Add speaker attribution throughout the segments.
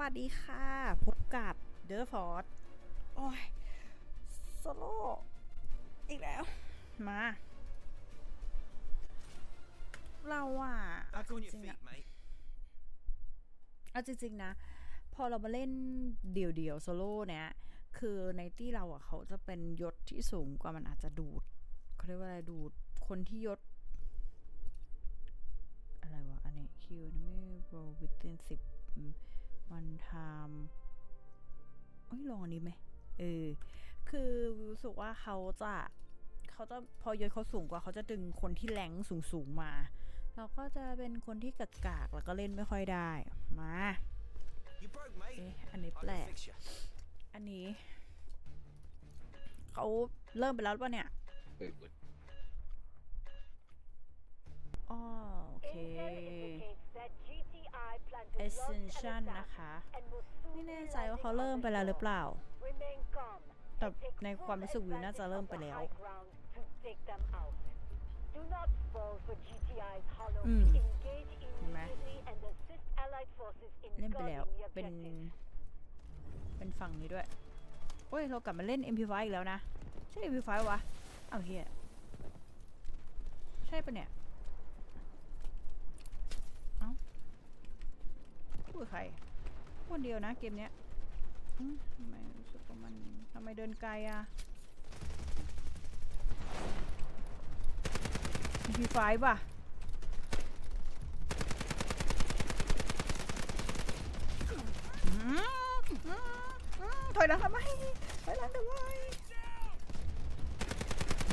Speaker 1: วัสดีค่ะ พบกับเดอ f ฟอร์ดโอ้ยโซโล่อีกแล้ว มา เราอะเอาจ
Speaker 2: Back on your
Speaker 1: ริงๆอะ
Speaker 2: feet, mate.
Speaker 1: เอาจริงๆนะ พอเรามาเล่นเดี่ยวเดี่ยวโซโล่เนี่ย คือในที่เราอะเขาจะเป็นยศที่สูงกว่ามันอาจจะดูดเขาเรียกว่าอะไรดูดคนที่ยศอะไรวะ อันนี้คิวนี่ไม่โปรวิตเตนสิบ วันไทม์เอ้ยลองอันนี้ไหมเออคือรู้สึกว่าเขาจะเขาจะพอยศเขาสูงกว่าเขาจะดึงคนที่แรงสูงสูงๆมา เราก็จะเป็นคนที่กากากๆแล้วก็เล่นไม่ค่อยได้มา
Speaker 2: You broke, mate.
Speaker 1: เอ๊ะอันนี้
Speaker 2: I
Speaker 1: แปล
Speaker 2: can
Speaker 1: ก
Speaker 2: fix you.
Speaker 1: อันนี้เขาเริ่มไปแล้วป่ะเนี่ยอ๋อโอเค Ascension นะคะ ไม่แน่ใจว่าเขาเริ่มไปแล้วหรือเปล่า แต่ในความรู้สึกวิวน่าจะเริ่มไปแล้วอืมเห็นไหมเล่นไปแล้วเป็นเป็นฝั่งนี้ด้วย โอ้ย เรากลับมาเล่น MP5 อีกแล้วนะ ใช่ MP5 วะ เอาเฮียใช่ปะเนี่ย เอ้า พูดใครคนเดียวนะเกมเนี้ยทำไมรู้สึกว่ามันทำไมเดินไกลอะ่ะมอืมอืมถอยหลังทำไมถอยหลังทำไม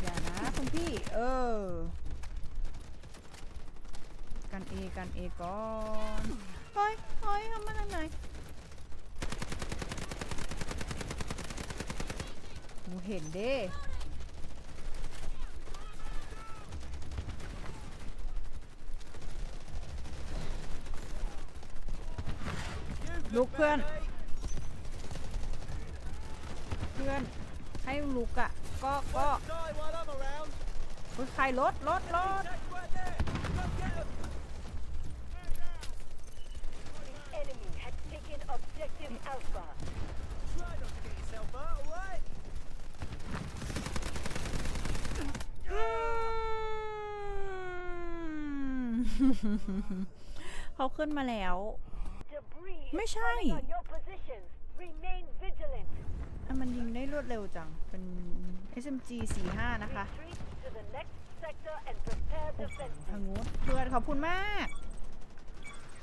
Speaker 1: อย่านะคุณพี่ เออ กันเอ กันเอก่อน เฮ้ยเฮ้ยทำมาทางไหนหนูเห็นเด้ลุกเพื่อน เพื่อน ให้ลุกอะ่ะ ก็ก็เฮ้ยใครรถรถรถ
Speaker 3: had taken objective Alpha.
Speaker 2: Try not to get yourself hurt, alright?
Speaker 1: อืมเขาขึ้นมาแล้ว
Speaker 3: Debris is
Speaker 1: ไม่ใช่
Speaker 3: falling on your positions. Remain vigilant.
Speaker 1: อะมันยิงได้รวดเร็วจัง เป็น SMG 45 นะคะ
Speaker 3: Retreat to the next sector and prepare
Speaker 1: โอ้โห
Speaker 3: defenses.
Speaker 1: ทางนู้นเพื่อนขอบคุณมาก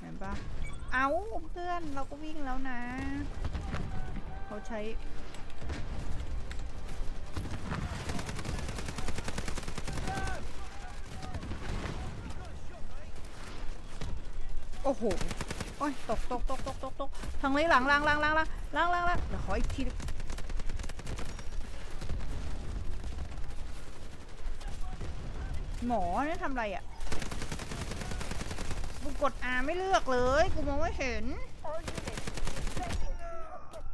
Speaker 1: เห็นปะ เอาเพื่อนเราก็วิ่งแล้วนะ เขาใช้ โอ้โห โอ้ยตกตกตกตกตกตกทางนี้หลังหลังหลังหลังหลังหลังหลังหลังเดี๋ยวขออีกทีหมอเนี่ยทำอะไรอะ กูกด R ไม่เลือกเลย กูมองไม่เห็น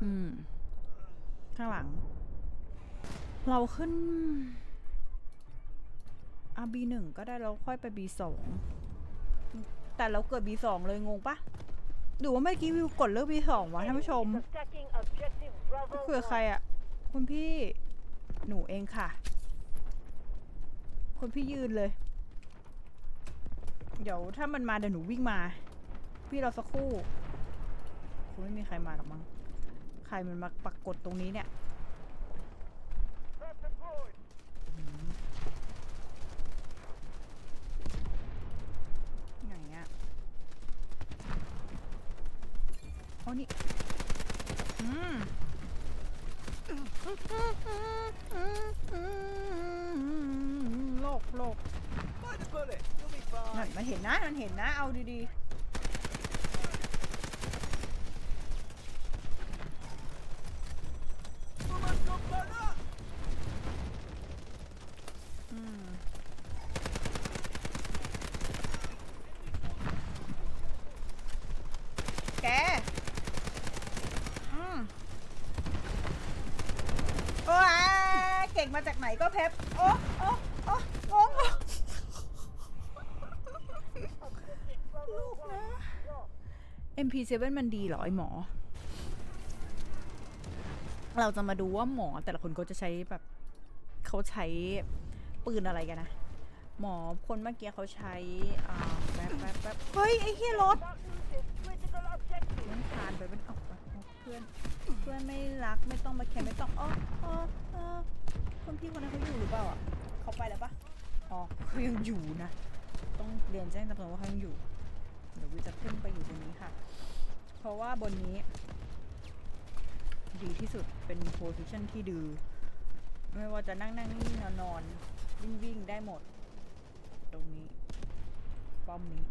Speaker 1: อืม ข้างหลัง เราขึ้น อะ B1 ก็ได้แล้วค่อยไป B2 แต่เราเกิด B2 เลยงงปะหรือว่าเมื่อกี้วิวกดเลือก B2 วะท่านผู้ชมคุยกับใครอะ่ะคุณพี่หนูเองค่ะ คุณพี่ยืนเลย เดี๋ยวถ้ามันมาเดี๋ยวหนูวิ่งมา พี่เราสักครู่คงไม่มีใครมาหรอกมั้ง ใครมันมาปรากฏตรงนี้เนี่ยไหนอะโอ้นี่ อืมโลกโลก นั่นมันเห็นนะมันเห็นนะ เอาดีๆอืมแกอืมโอ้ยเก่งมาจากไหนก็เพปโอ้โอ้โอ้งง ง
Speaker 3: Objective Bravo
Speaker 1: Look,
Speaker 3: one.
Speaker 1: man.
Speaker 3: Lost.
Speaker 1: MP7 มันดีเหรอไอหมอ เราจะมาดูว่าหมอแต่ละคนเขาจะใช้แบบเขาใช้ปืนอะไรกันนะ หมอคนเมื่อกี้เขาใช้อ่าแป๊บแป๊บแป๊บเฮ้ย ไอ้เฮียรถมันผ่านไปมันออกไปเพื่อนเพื่อนไม่รักไม่ต้องมาแคร์ไม่ต้องอ๋ออ๋ออ๋อคนพี่คนนั้นเขาอยู่หรือเปล่าอะเขาไปแล้วปะอ๋อเขายังอยู่นะ ต้องเรียนแจ้งตำรวจว่าเขายังอยู่ เดี๋ยววิวจะขึ้นไปอยู่ตรงนี้ค่ะ เพราะว่าบนนี้ ดีที่สุดเป็นโพสิชันที่ดือไม่ว่าจะนั่งนั่งนี่นอนนอนวิ่งวิ่งได้หมด ตรงนี้ ป้อมนี้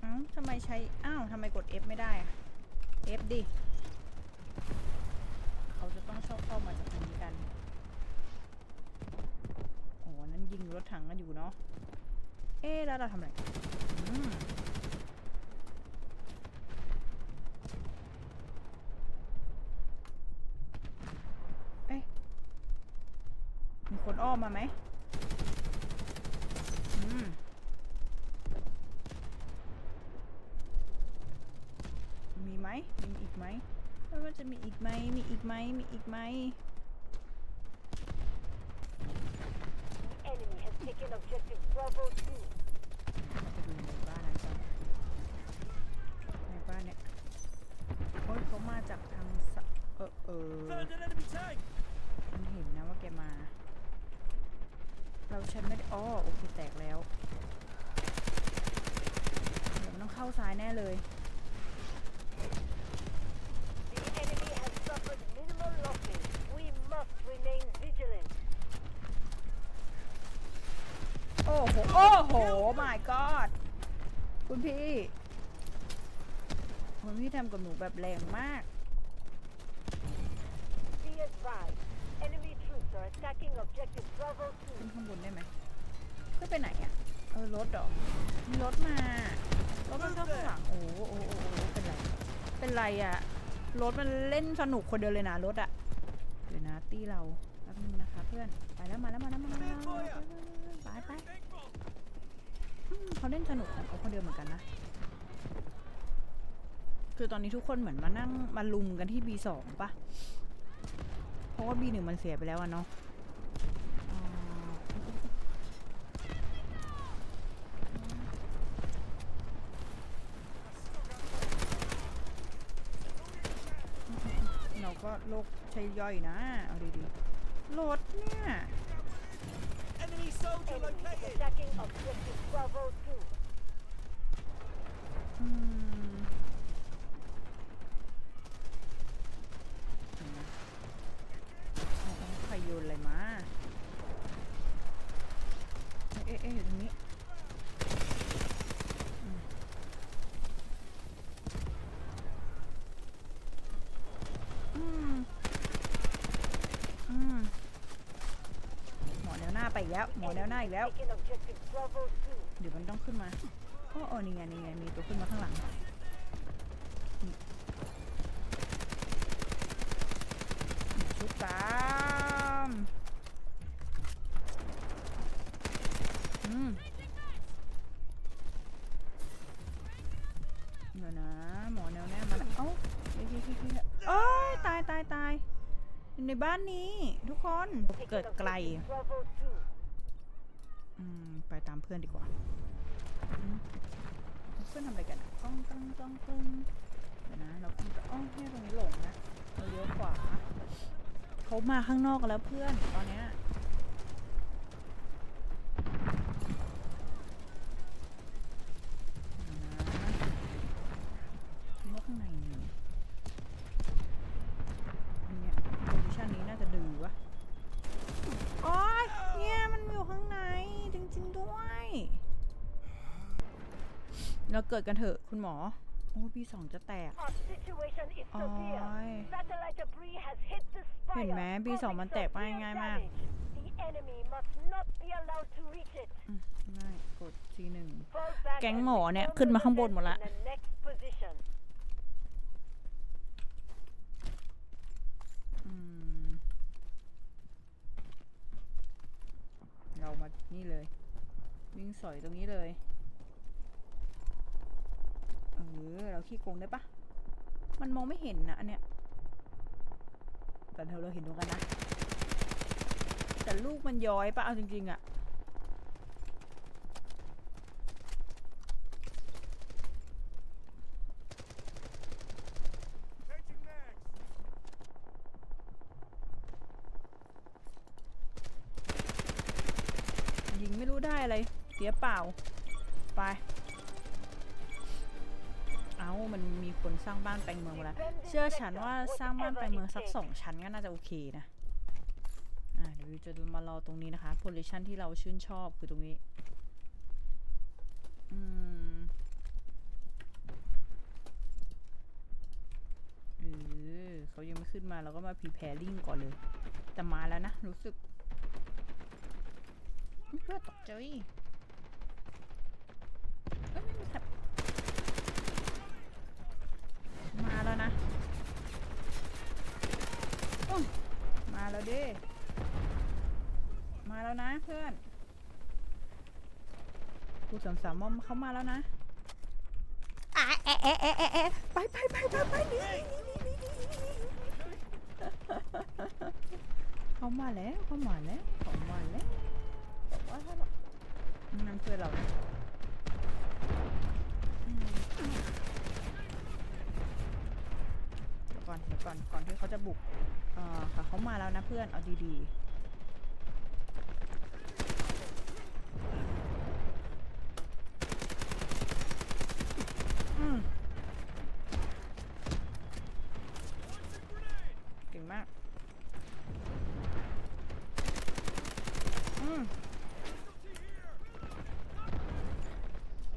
Speaker 1: เอ้าทำไมใช้ อ้าวทำไมกด F ไม่ได้อะ F ดิ เขาจะต้องชอบเข้ามาจากทางนี้กัน โอ้นั้นยิงรถถังกันอยู่เนาะ เอ๊ะแล้วเราทำอะไรเอ๊ะมีคนอ้อมมาไหมอืมมีไหมมีอีกไหมว่าจะมีอีกไหมมีอีกไหมมีอีกไหม
Speaker 3: The enemy has taken objective Bravo 2.
Speaker 1: เราไปดูในบ้านนั้นก่อนในบ้านเนี่ยโอ้ยเขามาจากทางสะเออเออ
Speaker 2: Found an enemy tank!
Speaker 1: มันเห็นนะว่าแกมา เราใช้ไม่ได้อ๋อโอเคแตกแล้วเดี๋ยวมันต้องเข้าซ้ายแน่เลย
Speaker 3: The enemy has suffered minimal losses. We must remain vigilant.
Speaker 1: โอ้โห โอ้โห my god คุณพี่ คุณพี่ทำกับหนูแบบแรงมาก
Speaker 3: Be advised, enemy troops are attacking objective Bravo
Speaker 1: ขึ้น
Speaker 3: 2.
Speaker 1: ข้างบนได้ไหมขึ้นไปไหนอะเออ รถเหรอมีรถมารถมันเข้าข้างหลังโอ้โหโอ้โหโอ้โหเป็นไร เป็นไรอะรถมันเล่นสนุกคนเดียวเลยนะรถอะเดี๋ยวนะตี้เราแป๊บนึงนะคะเพื่อน ไปแล้วมาแล้วมาแล้วมาแล้วมาแล้วไปไปอืมเขาเล่นสนุกของเขาคนเดียวเหมือนกันนะ คือตอนนี้ทุกคนเหมือนมานั่งมาลุมกันที่ B2 ปะเพราะว่า B1 มันเสียไปแล้วอะเนาะอ่าเราก็โลก ใช้ย่อยนะ เอาดีๆรถเนี่ย
Speaker 2: Enemy soldier
Speaker 3: Enemy is
Speaker 2: located!
Speaker 3: attacking objective Bravo 2.
Speaker 1: อืมเห็นไหมเอาเอาใครโยนอะไรมา เอ๊ะเอ๊ะอยู่ตรงนี้อืมอืมอืมหมอแนวหน้าไป อีกแล้ว หมอแนวหน้าอีกแล้ว
Speaker 3: Taking objective Bravo 2.
Speaker 1: เดี๋ยวมันต้องขึ้นมาโอ้โอ้นี่ไงนี่ไงมีตัวขึ้นมาข้างหลังนี่นี่ชุดตามอืมเดี๋ยวนะ หมอแนวแน่มาแล้วเอ้าเฮ้ยเฮ้ยเฮ้ยเฮ้ยโอ้ยตายตายตายอยู่ในบ้านนี้ ทุกคน
Speaker 3: Taking
Speaker 1: เกิดไกล
Speaker 3: objective Bravo 2.
Speaker 1: อืม ไปตามเพื่อนดีกว่า เพื่อนทำอะไรกันอะต้องต้องต้องต้องเดี๋ยวนะ เราคงจะอ้อให้ตรงนี้หลงนะเราเลี้ยวขวาเขามาข้างนอกกันแล้วเพื่อนตอนเนี้ยเดี๋ยวนะคิดว่าข้างในมีอันเนี้ยโพซิชันนี้น่าจะดื้อวะ โอ๊ยเนี่ยมันอยู่ข้างใน จริง ๆ ด้วย เราเกิดกันเถอะคุณหมอ โอ้ปีสองจะแตก
Speaker 3: Our situation is
Speaker 1: โอ้
Speaker 3: severe.
Speaker 1: ย
Speaker 3: Satellite debris has hit the spire.
Speaker 1: เห็นไหม B2
Speaker 3: causing
Speaker 1: มันแตกไป
Speaker 3: severe
Speaker 1: ง่ายมาก
Speaker 3: damage. The enemy must not be allowed to reach it.
Speaker 1: อืมไม่กด G1
Speaker 3: Fall back
Speaker 1: แก๊ง
Speaker 3: and
Speaker 1: หมอเนี่ย
Speaker 3: reform
Speaker 1: ขึ้นมาข้างบนหมดละ
Speaker 3: in the next position.
Speaker 1: อืมเรามานี่เลย วิ่งสอยตรงนี้เลย เออขี้โกงได้ปะมันมองไม่เห็นนะอันเนี้ยแต่เธอเราเห็นตรงกันนะ แต่ลูกมันย้อยปะเอาจริงๆอะยิงไม่รู้ได้อะไร เสียเปล่า ไป มันมีคนสร้างบ้านแปลงเมืองมาแล้วเชื่อฉันว่าสร้างบ้านแปลงเมืองสักสองชั้นก็น่าจะโอเคนะอ่าเดี๋ยวจะดูมารอตรงนี้นะคะโพลิชันที่เราชื่นชอบคือตรงนี้อืมเออเขายังไม่ขึ้นมาเราก็มาพรีแพรริ่งก่อนเลย แต่มาแล้วนะ รู้สึกเพื่อตกใจเอ้ยไม่มีใคร มาแล้วนะมาแล้วด้มาแล้วนะเพื่อนกูสามสามมอมเขามาแล้วนะอะแอะแอะแอะแอะแอะไปไปไปไปไปนีหนีหนีหนีหนีหนีหนีเขามาแล้วเขามาแล้วเขามาแล้วแต่ว่าถ้าเรานั่นเพื่อนเรานะอืมเดี๋ยว ก่อนเดี๋ยวก่อนก่อนที่เขาจะบุกเอ่อค่ะเขามาแล้วนะเพื่อนเอาดีๆอืมเก่งมากอืม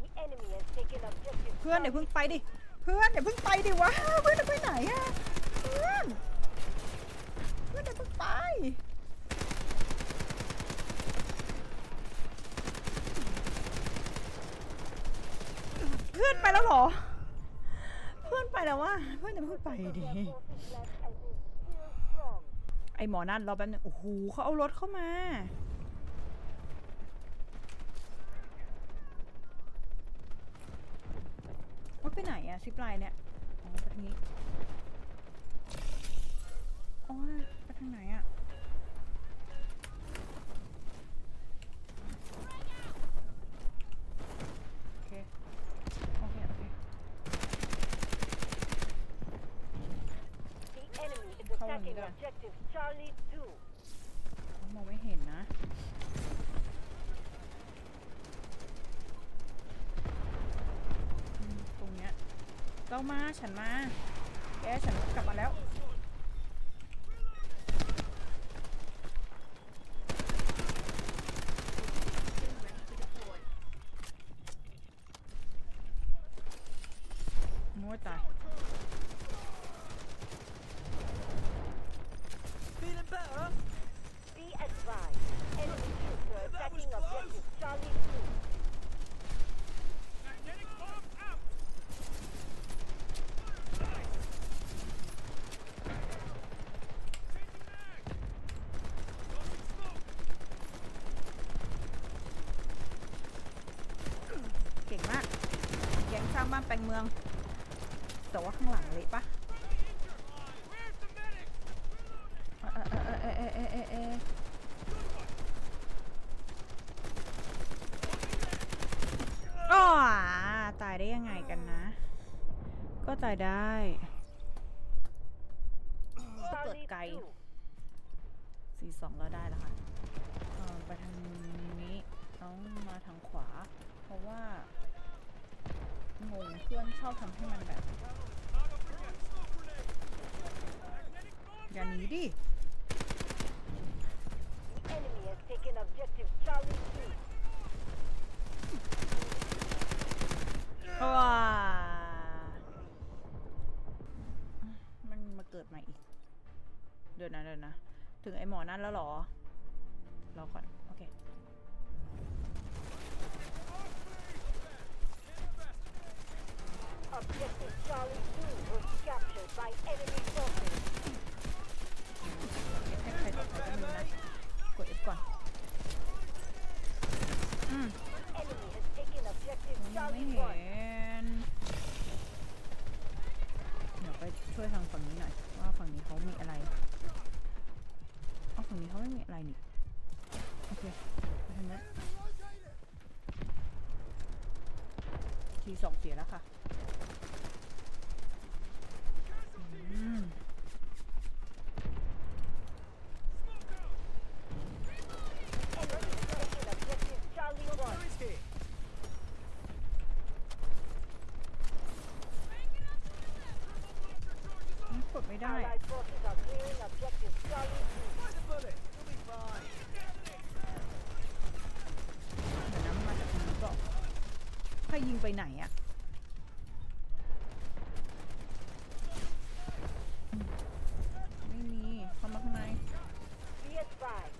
Speaker 3: The enemy has taken objective
Speaker 1: เพื่อนเดี๋ยวเพิ่งไปดิ เพื่อนเดี๋ยวเพิ่งไปดิวะ เพื่อนจะไปไหน อะเพื่อนเพื่อนเดี๋ยวเพิ่งไปเพื่อนไปแล้วเหรอ เพื่อนไปแล้ววะเพื่อนจะเพิ่งไปดิไอหมอนั่นรอแป๊บนึงโอ้โหเขาเอารถเข้ามาว่าไปไหนอะซิปไลน์เนี่ยอ๋อไปทางนี้อ๋อไป ทางไหนอะโอเค โอเค โอเค
Speaker 3: The enemy is
Speaker 1: Hold on,
Speaker 3: attacking
Speaker 1: Mira.
Speaker 3: objective Charlie 2.
Speaker 1: มองไม่เห็นนะ อืม ตรงเนี้ย เรามา ฉันมา แก ฉันกลับมาแล้ว โม้ยตาย
Speaker 2: Feeling better?
Speaker 3: Be advised, enemy troops are
Speaker 2: That was
Speaker 3: attacking
Speaker 2: close.
Speaker 3: objective Charlie 2.
Speaker 2: Magnetic bomb out. Changing mag. Tossing smoke.
Speaker 1: เก่งมากแก๊งสร้างบ้านแปลงเมือง แต่ว่าข้างหลังเละปะ
Speaker 2: Where's the medic?
Speaker 1: เออเออเออเออเออเออเอออ๋อตายได้ยังไงกันนะ ก็ตายได้ก็เกิด
Speaker 3: Charlie
Speaker 1: ไกล
Speaker 3: 2.
Speaker 1: สี่สองเราได้แล้วค่ะเออไปทางนี้ต้องมาทางขวา เพราะว่า งงเพื่อนชอบทำให้มันแบบอย่าหนีดิ
Speaker 3: The enemy has taken objective Charlie 2.
Speaker 1: ว้ามันมาเกิดใหม่อีก เดี๋ยวนะเดี๋ยวนะ ถึงไอหมอนั่นแล้วเหรอ รอก่อน
Speaker 3: Objective Charlie 2 was captured by enemy forces.
Speaker 1: ให้ใครต่อใครกัน Enemy has taken objective ไ Charlie 1. เดี๋ยวไปช่ว
Speaker 3: ยทาง
Speaker 1: ฝั่งนี้ห
Speaker 3: น่
Speaker 1: อย
Speaker 3: ว่าฝั่ง
Speaker 1: นี้เขามีอะไรอ๋อฝั่งนี้เขาไม่มีอะไรนี่ โอเค
Speaker 3: ไปทา
Speaker 2: งนั้นทีส
Speaker 1: องเสียแล้วค่ะ ไม่ได้
Speaker 3: Allied forces are clearing objective Charlie 2.
Speaker 2: Find a bullet. You'll be fine.
Speaker 1: เดี๋ยวนะมันมาจากทางนี้ก่อนใครยิงไปไหนอะไม่มี เข้ามาข้างใน
Speaker 3: Be advised.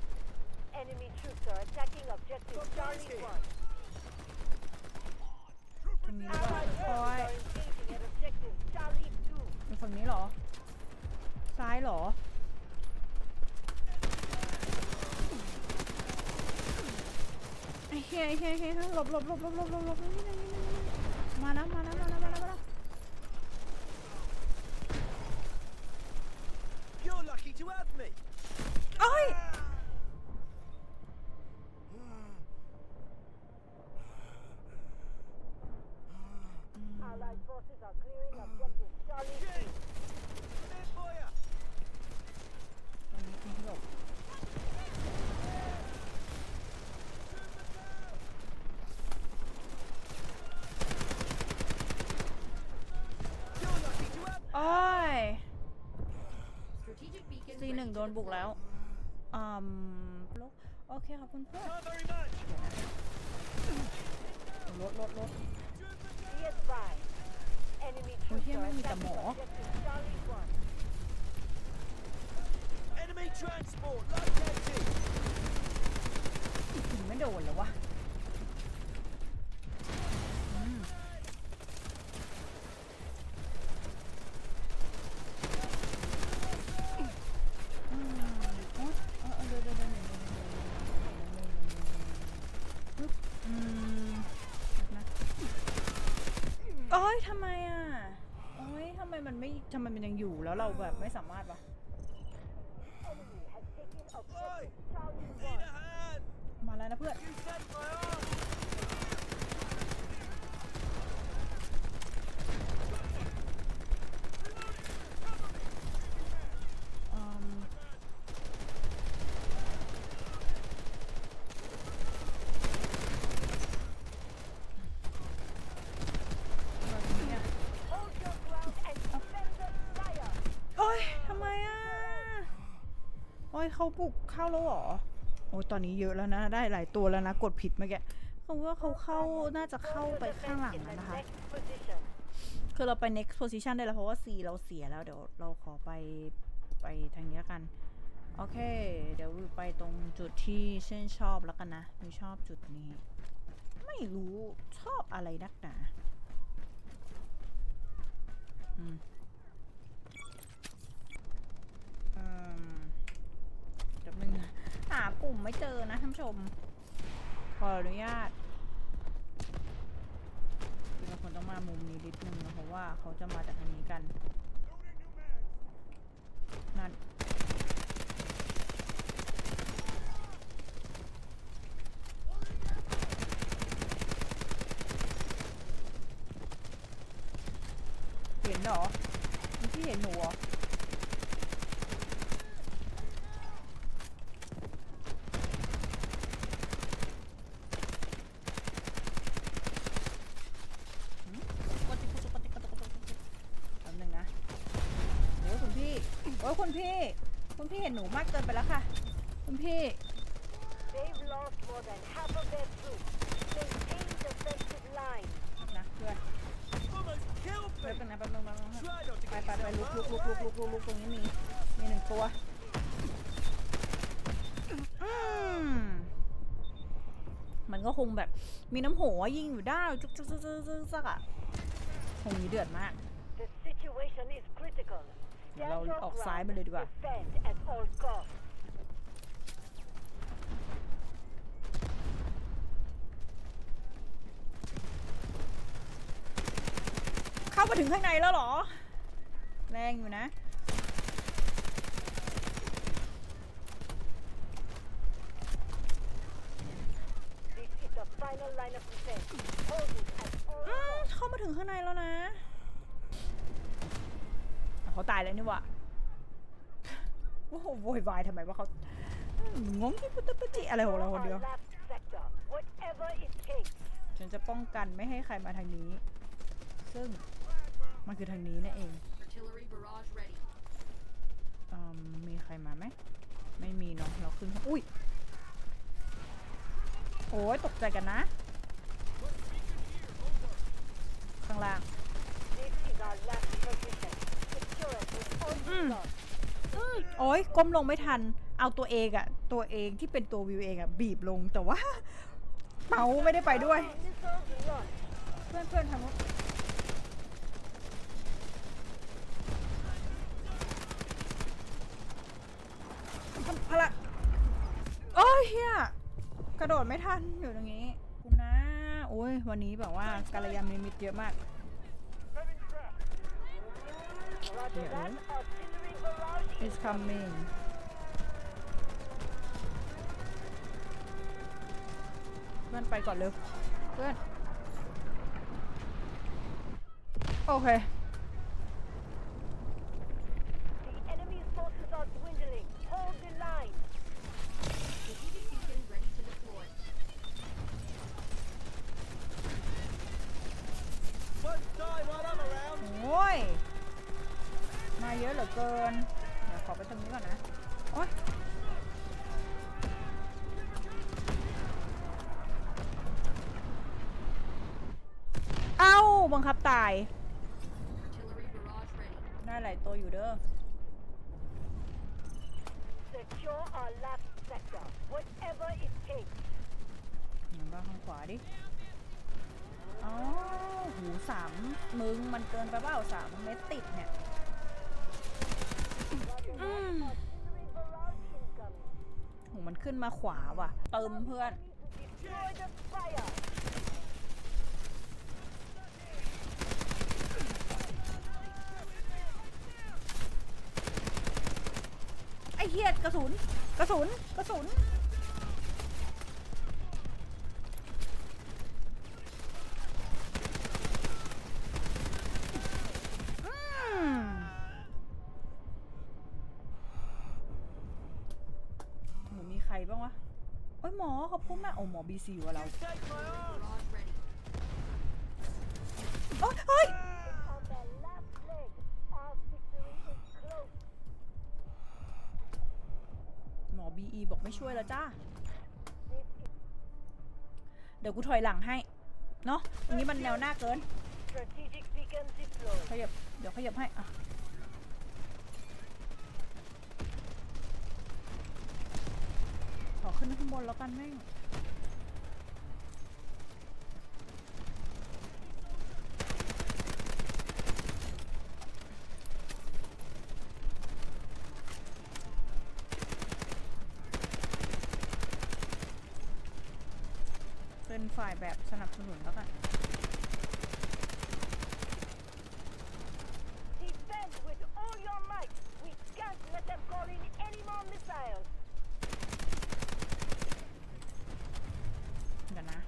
Speaker 3: Enemy troops are attacking objective Charlie 1.
Speaker 1: ตรงนี้หรือเปล่า
Speaker 3: Allied
Speaker 1: โอ้
Speaker 3: forces
Speaker 1: ย
Speaker 3: are engaging at objective Charlie 2.
Speaker 1: อยู่ฝั่งนี้เหรอ ซ้ายเหรอ ไอ้ เฮ้ยไอ้เฮ้ยไอ้เฮ้ยหลบหลบหลบหลบหลบหลบหลบมาแล้วมาแล้วมาแล้วมาแล้วมาแล้ว
Speaker 2: You're lucky to have me.
Speaker 1: เอ้ย
Speaker 3: Allied forces are clearing objective Charlie 2.
Speaker 2: I'm here for ya.
Speaker 1: ตรงนี้ตรงที่หลบ
Speaker 2: You're lucky to have
Speaker 1: โอ้ยซีหนึ่ง โดนบุกแล้วอืมลบโอเคขอบคุณเพื่อน
Speaker 2: Not very much.
Speaker 1: รถรถรถ
Speaker 3: Be advised. Enemy troops
Speaker 1: here
Speaker 3: are
Speaker 1: may be the
Speaker 3: attacking
Speaker 1: more.
Speaker 3: objective Charlie 1.
Speaker 2: Enemy transport located.
Speaker 1: ถึงไม่โดนเหรอวะ ยทำไมอะโอ๊ยทำไมมันไม่ทำไมมันยังอยู่แล้วเราแบบไม่สามารถวะ
Speaker 3: Enemy has taken
Speaker 2: Oi!
Speaker 3: objective Charlie
Speaker 2: Need
Speaker 3: 1.
Speaker 2: a hand.
Speaker 1: มาแล้วนะเพื่อน
Speaker 2: You saved my arm.
Speaker 1: อืมมาตรงนี้อะ
Speaker 3: Hold your ground and defend the fire.
Speaker 1: โอ๊ยทำไมอะ โอ๊ ยเขาบุกเข้าแล้วหรอ โอ้ยตอนนี้เยอะแล้วนะ ได้หลายตัวแล้วนะ กดผิดเมื่อกี้เขาว่าเขาเข้าน่าจะเข้าไปข้างหลังแล้วนะคะ คือเราไป next position ได้แล้วเพราะว่า C เราเสียแล้วเดี๋ยวเราขอไปไปทางนี้กัน โอเค เดี๋ยวไปตรงจุดที่เช่นชอบแล้วกันนะวิวชอบจุดนี้ ไม่รู้ชอบอะไรนักหนามอืมเดี๋ยวนึงนะหาปุ่ม ไม่เจอนะท่านผู้ชม ขออนุญาตคือเราคนต้องมามุมนี้นิดนึงนะเพราะว่าเขาจะมาจากทางนี้กัน เห็นเหรอมีที่เห็นหนูเหรอ กดติกดติกดติกดติกดติกแป๊บนึงนะโอ้ยคุณพี่ โอ้ย คุณพี่ คุณพี่เห็นหนูมากเกินไปแล้วค่ะ คุณพี่
Speaker 3: They've lost more than half of their troops. Maintain defensive line.
Speaker 1: นะเพื่อน
Speaker 2: Almost killed
Speaker 1: แป๊บ
Speaker 2: me.
Speaker 1: นึงนะแป๊บนึงแป๊บนึง
Speaker 2: Try not to
Speaker 1: ไป
Speaker 2: get
Speaker 1: ไปไปลุกลุกลุกลุกลุกลุกลุกตรงนี้มีมีหนึ่งตัวอืมมันก็คงแบบมีน้ำโหยิงอยู่ได้จุกจุกจุกจุกจุกจุกอะคงมีเดือดมาก
Speaker 3: The situation is critical.
Speaker 1: เดี๋ยวเรา
Speaker 3: Stand your
Speaker 1: ออกซ้าย
Speaker 3: ground.
Speaker 1: ไปเลยดีกว่า
Speaker 3: Defend at all costs.
Speaker 1: เข้ามาถึงข้างในแล้วเหรอ แรงอยู่นะ
Speaker 3: This is the final line of defense. Hold it at all
Speaker 1: อืมเข้ามาถึงข้างในแล้วนะอะ เขาตายแล้วนี่หวะโอ้โหโวยวายทำไมว่าเขางงที่ปุตตะปะจิอะไรของเราคนเดียว ฉันจะป้องกันไม่ให้ใครมาทางนี้ ซึ่งมันคือทางนี้นั่นเองอมมีใครมาไหม ไม่มีเนาะเราขึ้นอุ้ย โอ้ยตกใจกันนะ ข้างล่าง โอ้ยก้มลงไม่ทัน เอาตัวเองอะตัวเองที่เป็นตัววิวเองอะบีบลงแต่ว่าเมาไม่ได้ไปด้วย เพื่อนเพื่อนทางนู้นทำอะโอ้ยเฮียกระโดดไม่ทันอยู่ตรงนี้คุณนะโอ้ยวันนี้แบบว่าการยามนิมิตเยอะมาก
Speaker 3: Here.
Speaker 1: It's coming. เพื่อนไปก่อนเลยเพื่อน โอเค
Speaker 3: The enemy's forces are dwindling. Hold the line.
Speaker 4: Strategic beacon ready to deploy.
Speaker 2: Won't die while I'm around.
Speaker 1: โอ้ย มา เยอะเหลือเกิน เดี๋ยวขอไปตรงนี้ก่อนนะ โอ้ยเอ้า บังคับตาย
Speaker 4: Artillery barrage ready.
Speaker 1: ได้หลายตัวอยู่เด้อ
Speaker 3: Secure our last sector, whatever it takes.
Speaker 1: เห็นว่าข้างขวาดิ อ๋อ หูสามมึงมันเกินไปเปล่าสามเม็ดติดเนี่ย อืม
Speaker 3: Artillery barrage incoming.
Speaker 1: หูมันขึ้นมาขวาว่ะ เติมเพื่อน ไอ้เฮียกระสุน กระสุน กระสุน อืมหนูมีใครบ้างวะโอ้ยหมอขอบคุณมากโอ้หมอบีซีวะเรา
Speaker 2: Take my arm.
Speaker 4: Barrage ready.
Speaker 1: โอ้ยเฮ้ย
Speaker 3: On the last leg, our victory is close.
Speaker 1: หมอบีบอกไม่ช่วยแล้วจ้า
Speaker 3: This is
Speaker 1: เดี๋ยวกูถอยหลังให้ เนาะอันนี้มันแนวหน้าเกิน
Speaker 3: strategic beacon deployed.
Speaker 1: ขยับ เดี๋ยวขยับให้อะขอขึ้นข้างบนแล้วกันแม่งายแบบสนับสนุนแล้วกัน
Speaker 3: Defend with all your might. We can't let them call in any more missiles.
Speaker 1: เดี๋ยวนะ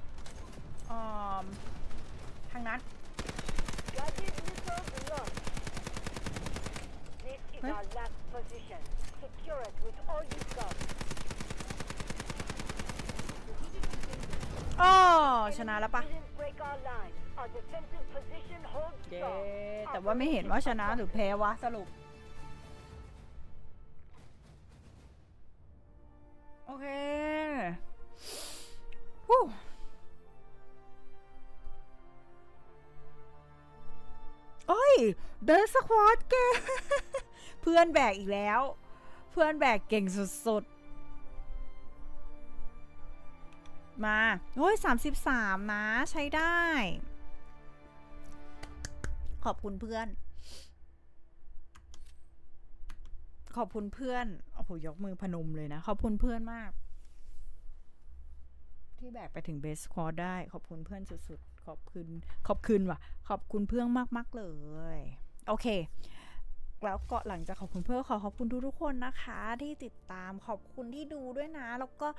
Speaker 1: ออมทางนั้น
Speaker 3: Guided missiles launched. This is
Speaker 1: Huh?
Speaker 3: our last position. Secure it with all you've got.
Speaker 1: อ๋อ ชนะแล้วปะ
Speaker 3: Didn't break our line. Our defensive position holds
Speaker 1: เย้
Speaker 3: strong.
Speaker 1: แต่ว่าไม่เห็นว่าชนะหรือแพ้วะสรุป โอเคฮู้เอ้ย เดนสควอตเก่งเพื่อนแบกอีกแล้ว เพื่อนแบกเก่งสุดๆ มาโอ้ย33 นะ ใช้ได้ ขอบคุณเพื่อน ขอบคุณเพื่อน โอ้โห ยกมือพนมเลยนะ ขอบคุณเพื่อนมาก ที่แบกไปถึงเบสคอร์ได้ ขอบคุณเพื่อนสุดๆ ขอบคุณ ขอบคุณว่ะ ขอบคุณเพื่อนมากๆเลย โอเคแล้วก็หลังจากขอบคุณเพื่อนขอขอบคุณทุกๆคนนะคะ ที่ติดตามขอบคุณที่ดูด้วยนะ แล้วก็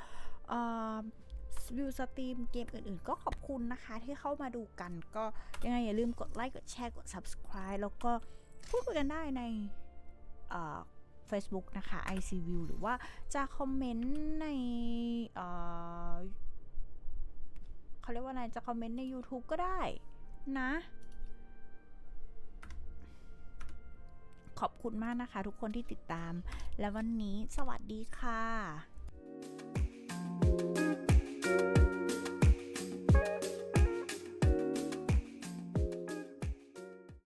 Speaker 1: วิวสตรีมเกมอื่นๆ ก็ขอบคุณนะคะที่เข้ามาดูกัน ก็ยังไงอย่าลืมกดไลค์ กดแชร์ กด subscribe แล้วก็พูดคุยกันได้ในเอ่อ Facebook นะคะ ICView หรือว่าจะคอมเมนต์ในเขาเรียกว่าอะไรจะคอมเมนต์ใน YouTube ก็ได้นะ ขอบคุณมากนะคะ ทุกคนที่ติดตาม และวันนี้สวัสดีค่ะ Thank you.